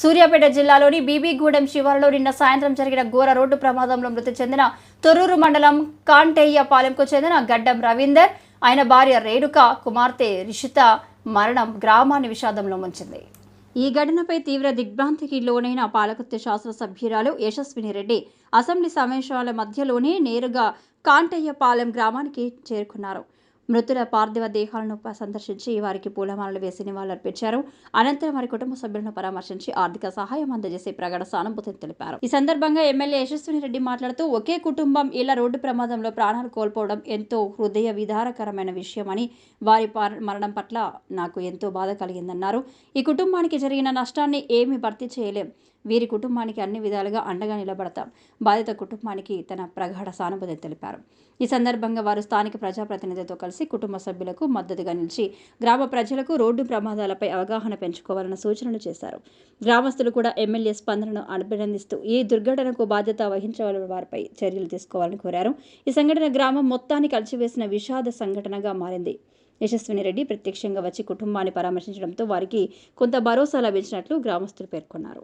సూర్యాపేట జిల్లాలోని బీబీగూడెం శివారులో నిన్న సాయంత్రం జరిగిన ఘోర రోడ్డు ప్రమాదంలో మృతి చెందిన తొర్రూరు మండలం కాంటేయ్యపాలెంకు చెందిన గడ్డం రవీందర్. ఆయన భార్య రేణుక కుమార్తె రిషిత మరణం గ్రామాన్ని విషాదంలో ముంచింది. ఈ ఘటనపై తీవ్ర దిగ్భ్రాంతికి లోనైన పాలకుర్తి శాసనసభ్యురాలు యశస్విని రెడ్డి అసెంబ్లీ సమావేశాల మధ్యలోనే నేరుగా కాంటయ్యపాలెం గ్రామానికి చేరుకున్నారు. మృతుల పార్థివ దేహాలను సందర్శించి వారికి పూలమాలలు వేసి నివాళులర్పించారు. అనంతరం వారి కుటుంబ సభ్యులను పరామర్శించి ఆర్థిక సహాయం అందజేసి ప్రగాఢ సానుభూతిని తెలిపారు. ఈ సందర్భంగా ఎమ్మెల్యే యశస్విని రెడ్డి మాట్లాడుతూ ఒకే కుటుంబం ఇలా రోడ్డు ప్రమాదంలో ప్రాణాలు కోల్పోవడం ఎంతో హృదయ విదారకరమైన విషయమని వారి మరణం పట్ల నాకు ఎంతో బాధ కలిగిందన్నారు. ఈ కుటుంబానికి జరిగిన నష్టాన్ని ఏమీ భర్తీ చేయలేం. వీరి కుటుంబానికి అన్ని విధాలుగా అండగా నిలబడతాం. బాధిత కుటుంబానికి తన ప్రగాఢ సానుభూతి తెలిపారు. ఈ సందర్భంగా వారు స్థానిక ప్రజాప్రతినిధులతో కలిసి కుటుంబ సభ్యులకు మద్దతుగా నిలిచి గ్రామ ప్రజలకు రోడ్డు ప్రమాదాలపై అవగాహన పెంచుకోవాలన్న సూచనలు చేశారు. గ్రామస్తులు కూడా ఎమ్మెల్యే స్పందనను అభినందిస్తూ ఈ దుర్ఘటనకు బాధ్యత వహించవలన వారిపై చర్యలు తీసుకోవాలని కోరారు. ఈ సంఘటన గ్రామం మొత్తాన్ని కలిసివేసిన విషాద సంఘటనగా మారింది. యశస్విని రెడ్డి ప్రత్యక్షంగా వచ్చి కుటుంబాన్ని పరామర్శించడంతో వారికి కొంత భరోసా లభించినట్లు గ్రామస్తులు పేర్కొన్నారు.